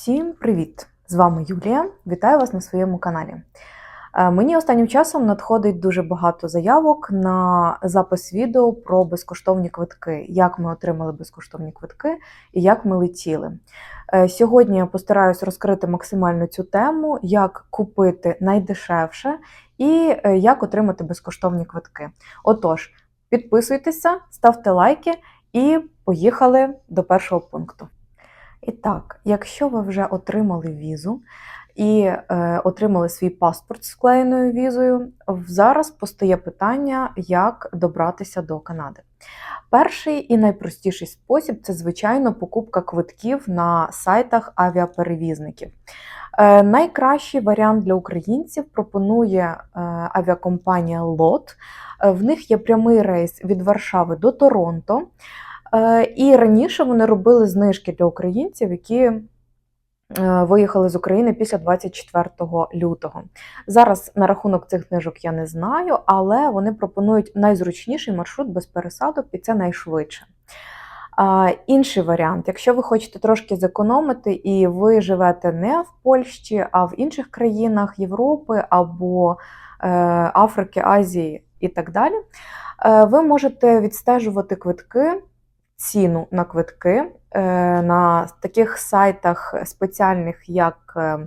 Всім привіт! З вами Юлія. Вітаю вас на своєму каналі. Е, Мені останнім часом надходить дуже багато заявок на запис відео про безкоштовні квитки, як ми отримали безкоштовні квитки і як ми летіли. Е, Сьогодні я постараюсь розкрити максимально цю тему, як купити найдешевше і е, як отримати безкоштовні квитки. Отож, підписуйтеся, ставте лайки і поїхали до першого пункту. І так, якщо ви вже отримали візу і е, отримали свій паспорт з вклеєною візою, зараз постає питання, як добратися до Канади. Перший і найпростіший спосіб це, звичайно, покупка квитків на сайтах авіаперевізників. Е, найкращий варіант для українців пропонує е, авіакомпанія LOT. Е, В них є прямий рейс від Варшави до Торонто. Е, І раніше вони робили знижки для українців, які е, виїхали з України після 24 лютого. Зараз на рахунок цих знижок я не знаю, але вони пропонують найзручніший маршрут без пересадок, і це найшвидше. Інший варіант, якщо ви хочете трошки зекономити, і ви живете не в Польщі, а в інших країнах Європи або е, Африки, Азії і так далі, ви можете відстежувати квитки ціну на квитки е, на таких сайтах спеціальних, як е,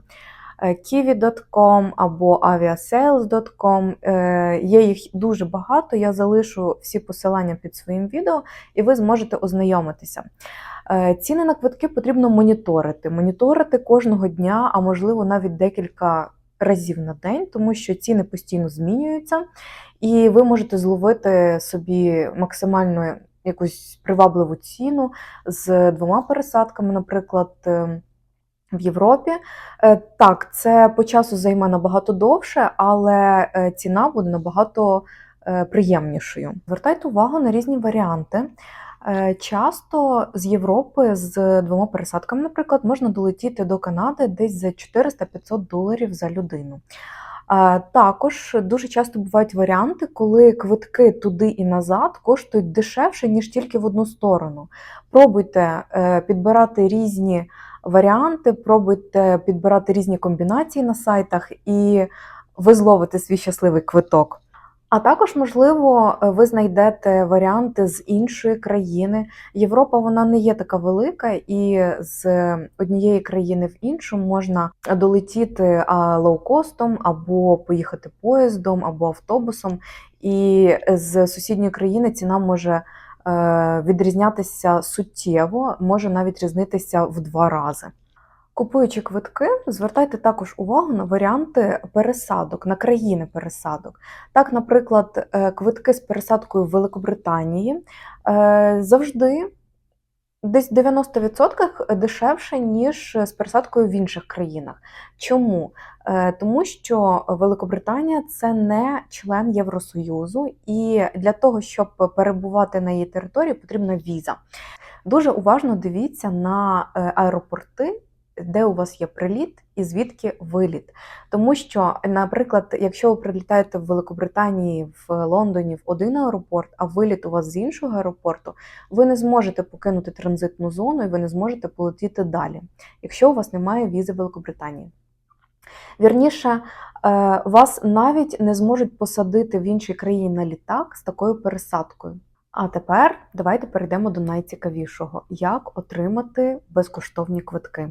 е, kiwi.com або aviasales.com. Є їх дуже багато. Я залишу всі посилання під своїм відео, і ви зможете ознайомитися. Ціни на квитки потрібно моніторити. Моніторити кожного дня, а можливо навіть декілька разів на день, тому що ціни постійно змінюються, і ви можете зловити собі максимально якусь привабливу ціну з двома пересадками, наприклад. е, В Європі Е, так, це по часу займе набагато довше, але е, ціна буде набагато приємнішою. Звертайте увагу на різні варіанти. Часто з Європи з двома пересадками, наприклад, можна долетіти до Канади десь за 400-500 доларів за людину. Також дуже часто бувають варіанти, коли квитки туди і назад коштують дешевше, ніж тільки в одну сторону. Пробуйте е, підбирати різні варіанти, пробуйте підбирати різні комбінації на сайтах, і ви зловите свій щасливий квиток. А також, можливо, ви знайдете варіанти з іншої країни. Європа вона не є така велика, і з однієї країни в іншу можна долетіти лоукостом, або поїхати поїздом, або автобусом. І з сусідньої країни ціна може е, відрізнятися суттєво, може навіть різнитися в два рази. Купуючи квитки, звертайте також увагу на варіанти пересадок, на країни пересадок. Так, наприклад, е, квитки з пересадкою в Великобританії е, завжди десь 90% дешевше, ніж з пересадкою в інших країнах. Чому? Е, Тому що Великобританія це не член Євросоюзу, і для того, щоб перебувати на її території, потрібна віза. Дуже уважно дивіться на аеропорти, де у вас є приліт і звідки виліт. Тому що, наприклад, якщо ви прилітаєте в Великобританії, в Лондоні в один аеропорт, а виліт у вас з іншого аеропорту, ви не зможете покинути транзитну зону і ви не зможете полетіти далі, якщо у вас немає візи Великобританії. Вірніше, е, вас навіть не зможуть посадити в іншій країні на літак з такою пересадкою. А тепер давайте перейдемо до найцікавішого: як отримати безкоштовні квитки.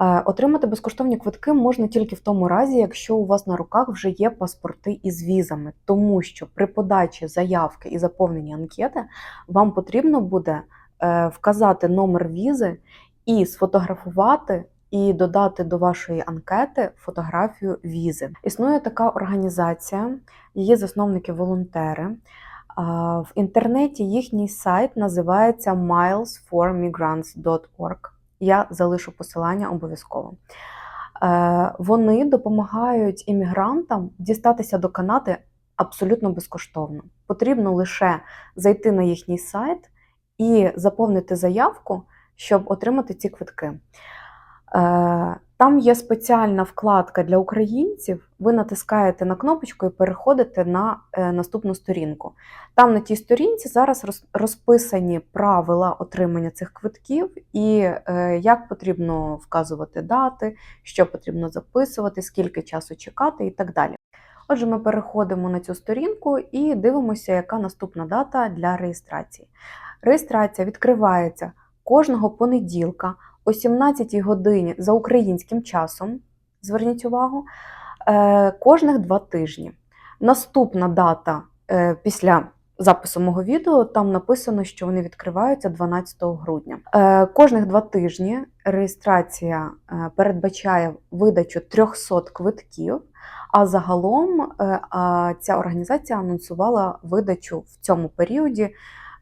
Е, Отримати безкоштовні квитки можна тільки в тому разі, якщо у вас на руках вже є паспорти із візами, тому що при подачі заявки і заповненні анкети вам потрібно буде е, вказати номер візи і сфотографувати. І додати до вашої анкети фотографію візи. Існує така організація, її засновники волонтери. В інтернеті їхній сайт називається milesformigrants.org. Я залишу посилання обов'язково. Е, Вони допомагають іммігрантам дістатися до Канади абсолютно безкоштовно. Потрібно лише зайти на їхній сайт і заповнити заявку, щоб отримати ці квитки. Там є спеціальна вкладка для українців. Ви натискаєте на кнопочку і переходите на е, наступну сторінку. Там на тій сторінці зараз роз- розписані правила отримання цих квитків і е, як потрібно вказувати дати, що потрібно записувати, скільки часу чекати і так далі. Отже, ми переходимо на цю сторінку і дивимося, яка наступна дата для реєстрації. Реєстрація відкривається кожного понеділка о 17 годині за українським часом. Зверніть увагу, е, кожних два тижні. Наступна дата е, після запису мого відео там написано, що вони відкриваються 12 грудня. Е, Кожних два тижні реєстрація передбачає видачу 300 квитків. А загалом ця організація анонсувала видачу в цьому періоді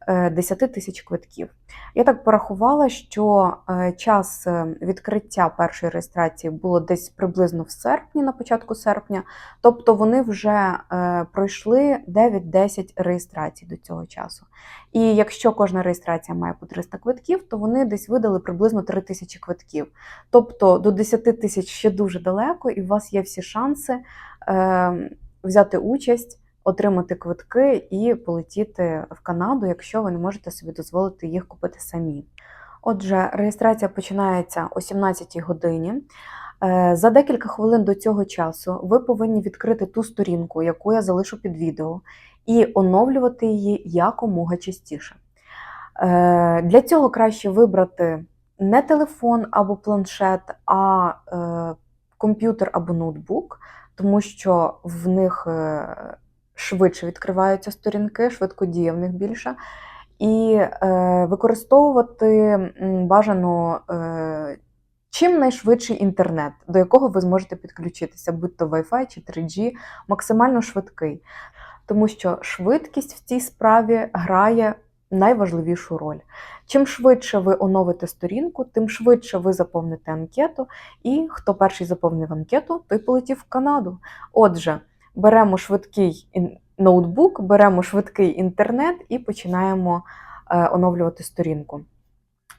10 тисяч квитків. Я так порахувала, що е, час е, відкриття першої реєстрації було десь приблизно в серпні, на початку серпня. Тобто вони вже е, пройшли 9-10 реєстрацій до цього часу. І якщо кожна реєстрація має по 300 квитків, то вони десь видали приблизно 3 тисячі квитків. Тобто до 10 тисяч ще дуже далеко, і у вас є всі шанси е, взяти участь, отримати квитки і полетіти в Канаду, якщо ви не можете собі дозволити їх купити самі. Отже, реєстрація починається о 17 годині. Е, За декілька хвилин до цього часу ви повинні відкрити ту сторінку, яку я залишу під відео, і оновлювати її якомога частіше. Е, Для цього краще вибрати не телефон або планшет, а е, комп'ютер або ноутбук, тому що в них швидше відкриваються сторінки, швидкодія в них більше. І е, використовувати бажано е, чим найшвидший інтернет, до якого ви зможете підключитися, будь то Wi-Fi чи 3G, максимально швидкий. Тому що швидкість в цій справі грає найважливішу роль. Чим швидше ви оновите сторінку, тим швидше ви заповните анкету, і хто перший заповнив анкету, той полетів в Канаду. Отже, беремо швидкий ноутбук, беремо швидкий інтернет і починаємо е, оновлювати сторінку.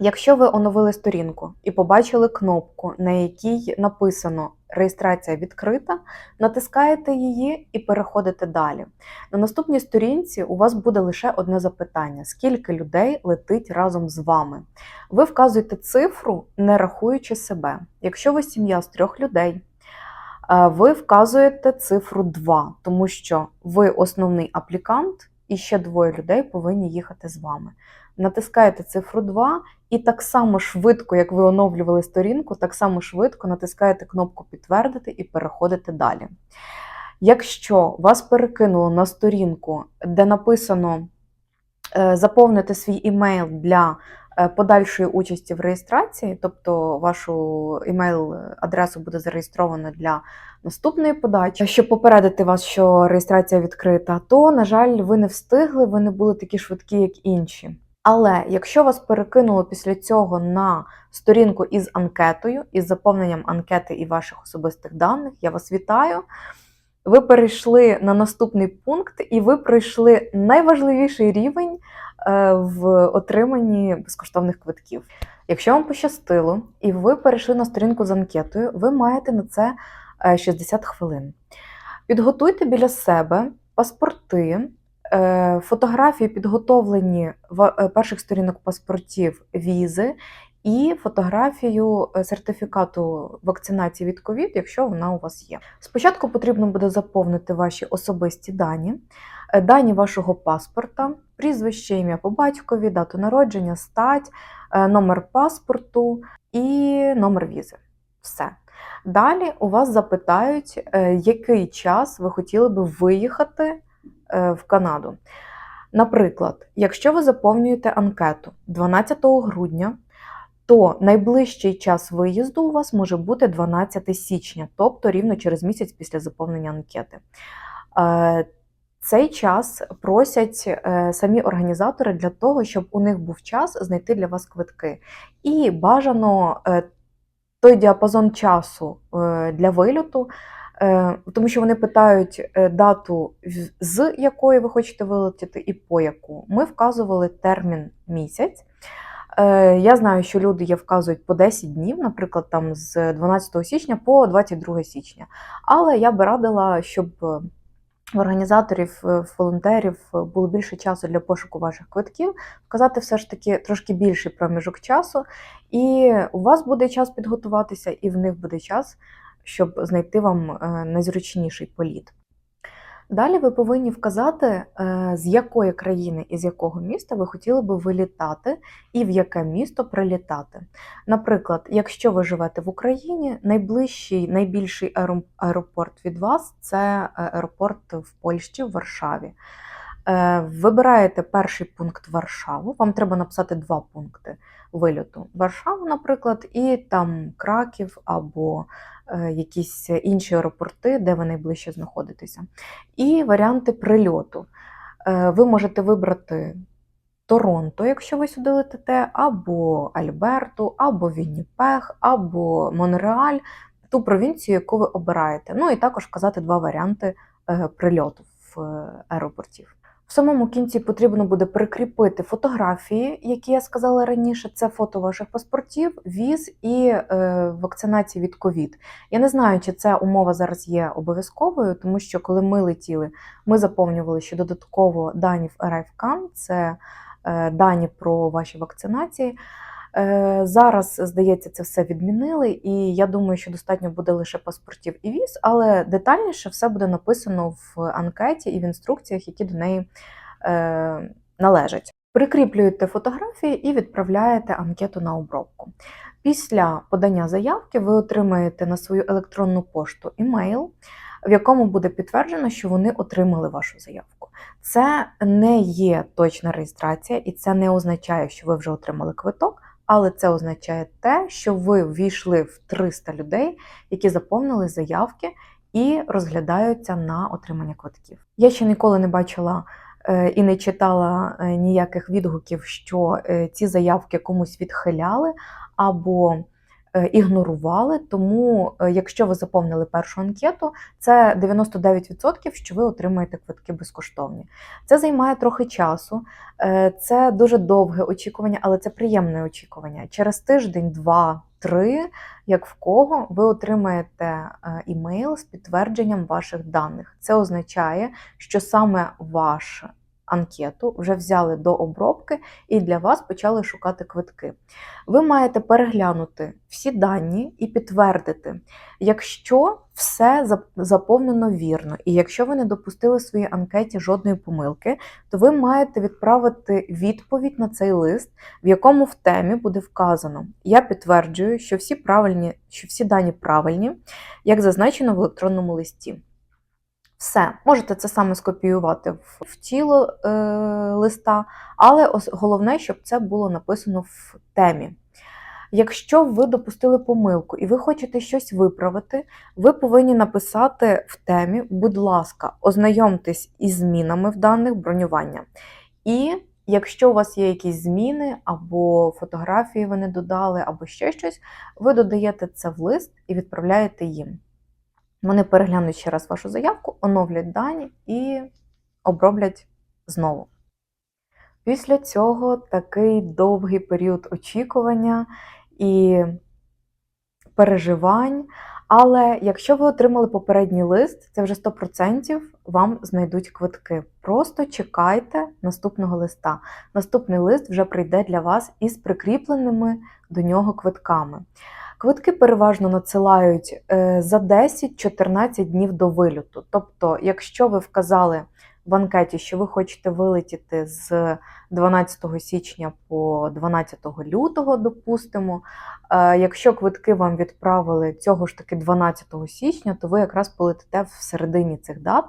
Якщо ви оновили сторінку і побачили кнопку, на якій написано реєстрація відкрита, натискаєте її і переходите далі. На наступній сторінці у вас буде лише одне запитання: скільки людей летить разом з вами? Ви вказуєте цифру, не рахуючи себе. Якщо ви сім'я з трьох людей, ви вказуєте цифру 2, тому що ви основний аплікант, і ще двоє людей повинні їхати з вами. Натискаєте цифру 2 і так само швидко, як ви оновлювали сторінку, так само швидко натискаєте кнопку підтвердити і переходите далі. Якщо вас перекинуло на сторінку, де написано е, заповнити свій імейл для е, подальшої участі в реєстрації, тобто вашу імейл-адресу буде зареєстровано для наступної подачі, щоб попередити вас, що реєстрація відкрита, то, на жаль, ви не встигли, ви не були такі швидкі, як інші. Але якщо вас перекинуло після цього на сторінку із анкетою, із заповненням анкети і ваших особистих даних, я вас вітаю. Ви перейшли на наступний пункт, і ви пройшли найважливіший рівень е, в отриманні безкоштовних квитків. Якщо вам пощастило і ви перейшли на сторінку з анкетою, ви маєте на це е, 60 хвилин. Підготуйте біля себе паспорти, е, фотографії, підготовлені е, перших сторінок паспортів візи, і фотографію е, сертифікату вакцинації від ковід, якщо вона у вас є. Спочатку потрібно буде заповнити ваші особисті дані, е, дані вашого паспорта, прізвище, ім'я по батькові, дату народження, стать, е, номер паспорту і номер візи. Все. Далі у вас запитають, е, який час ви хотіли би виїхати е, в Канаду. Наприклад, якщо ви заповнюєте анкету 12 грудня, то найближчий час виїзду у вас може бути 12 січня, тобто рівно через місяць після заповнення анкети. Цей час просять е, самі організатори для того, щоб у них був час знайти для вас квитки. І бажано е, той діапазон часу е, для вильоту, тому що вони питають дату, з якої ви хочете вилетіти, і по яку. Ми вказували термін місяць. Я знаю, що люди є вказують по 10 днів, наприклад, там з 12 січня по 22 січня. Але я би радила, щоб в організаторів, е, в волонтерів е, було більше часу для пошуку ваших квитків, вказати все ж таки трошки більший проміжок часу, і у вас буде час підготуватися, і в них буде час, щоб знайти вам е, найзручніший політ. Далі ви повинні вказати, е, з якої країни і з якого міста ви хотіли би вилітати і в яке місто прилітати. Наприклад, якщо ви живете в Україні, найближчий, найбільший аеропорт від вас це е, аеропорт в Польщі, в Варшаві. Е, Вибираєте перший пункт Варшаву. Вам треба написати два пункти вильоту. Варшаву, наприклад, і там Краків або якісь інші аеропорти, де ви найближче знаходитеся. І варіанти прильоту. Е, Ви можете вибрати Торонто, якщо ви сюди летите, або Альберту, або Вінніпег, або Монреаль, ту провінцію, яку ви обираєте. Ну і також вказати два варіанти е, прильоту в е, аеропортів. В самому кінці потрібно буде прикріпити фотографії, які я сказала раніше. Це фото ваших паспортів, віз і е, вакцинації від ковід. Я не знаю, чи ця умова зараз є обов'язковою, тому що коли ми летіли, ми заповнювали ще додатково дані в ArriveCan, це е, дані про ваші вакцинації. Е, Зараз, здається, це все відмінили, і я думаю, що достатньо буде лише паспортів і віз, але детальніше все буде написано в анкеті і в інструкціях, які до неї е, належать. Прикріплюєте фотографії і відправляєте анкету на обробку. Після подання заявки ви отримаєте на свою електронну пошту імейл, в якому буде підтверджено, що вони отримали вашу заявку. Це не є точна реєстрація, і це не означає, що ви вже отримали квиток, але це означає те, що ви ввійшли в 300 людей, які заповнили заявки і розглядаються на отримання квитків. Я ще ніколи не бачила е, і не читала е, ніяких відгуків, що е, ці заявки комусь відхиляли або ігнорували. Тому, е, якщо ви заповнили першу анкету, це 99%, що ви отримаєте квитки безкоштовні. Це займає трохи часу, е, це дуже довге очікування, але це приємне очікування. Через тиждень, два, три, як в кого, ви отримаєте е, імейл з підтвердженням ваших даних. Це означає, що саме ваш анкету вже взяли до обробки і для вас почали шукати квитки. Ви маєте переглянути всі дані і підтвердити, якщо все заповнено вірно, і якщо ви не допустили в своїй анкеті жодної помилки, то ви маєте відправити відповідь на цей лист, в якому в темі буде вказано: Я підтверджую, що всі правильні, що всі дані правильні, як зазначено в електронному листі. Все, можете це саме скопіювати в, тіло е, листа, але головне, щоб це було написано в темі. Якщо ви допустили помилку і ви хочете щось виправити, ви повинні написати в темі, будь ласка, ознайомтесь із змінами в даних бронювання. І якщо у вас є якісь зміни, або фотографії ви не додали, або ще щось, ви додаєте це в лист і відправляєте їм. Вони переглянуть ще раз вашу заявку, оновлять дані і оброблять знову. Після цього такий довгий період очікування і переживань. Але якщо ви отримали попередній лист, це вже 100% вам знайдуть квитки. Просто чекайте наступного листа. Наступний лист вже прийде для вас із прикріпленими до нього квитками. Квитки переважно надсилають е, за 10-14 днів до вильоту. Тобто, якщо ви вказали в анкеті, що ви хочете вилетіти з 12 січня по 12 лютого, допустимо, е, якщо квитки вам відправили цього ж таки 12 січня, то ви якраз полетите в середині цих дат.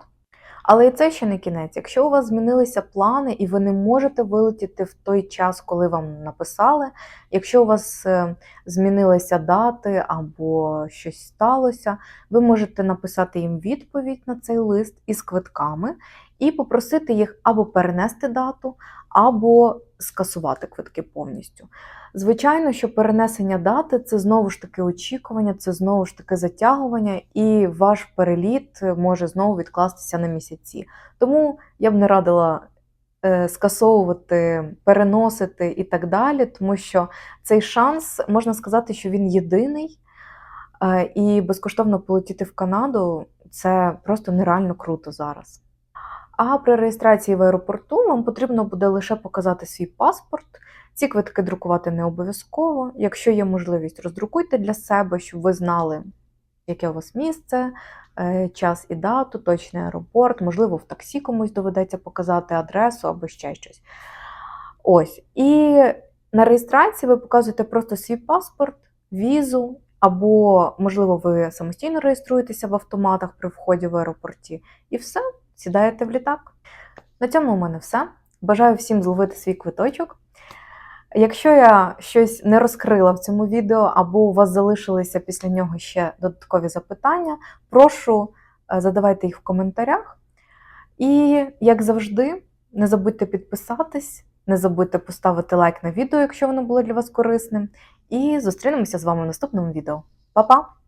Але і це ще не кінець. Якщо у вас змінилися плани і ви не можете вилетіти в той час, коли вам написали, якщо у вас е, змінилися дати або щось сталося, ви можете написати їм відповідь на цей лист із квитками і попросити їх або перенести дату, або скасувати квитки повністю. Звичайно, що перенесення дати це знову ж таки очікування, це знову ж таки затягування, і ваш переліт може знову відкластися на місяці. Тому я б не радила е, скасовувати, переносити і так далі, тому що цей шанс можна сказати, що він єдиний. Е, І безкоштовно полетіти в Канаду це просто нереально круто зараз. А при реєстрації в аеропорту вам потрібно буде лише показати свій паспорт. Ці квитки друкувати не обов'язково. Якщо є можливість, роздрукуйте для себе, щоб ви знали, яке у вас місце, е, час і дату, точний аеропорт, можливо, в таксі комусь доведеться показати адресу або ще щось. Ось. І на реєстрації ви показуєте просто свій паспорт, візу, або, можливо, ви самостійно реєструєтеся в автоматах при вході в аеропорті, і все, сідаєте в літак. На цьому у мене все. Бажаю всім зловити свій квиточок. Якщо я щось не розкрила в цьому відео, або у вас залишилися після нього ще додаткові запитання, прошу е, задавайте їх в коментарях. І, як завжди, не забудьте підписатись, не забудьте поставити лайк на відео, якщо воно було для вас корисним. І зустрінемося з вами в наступному відео. Па-па!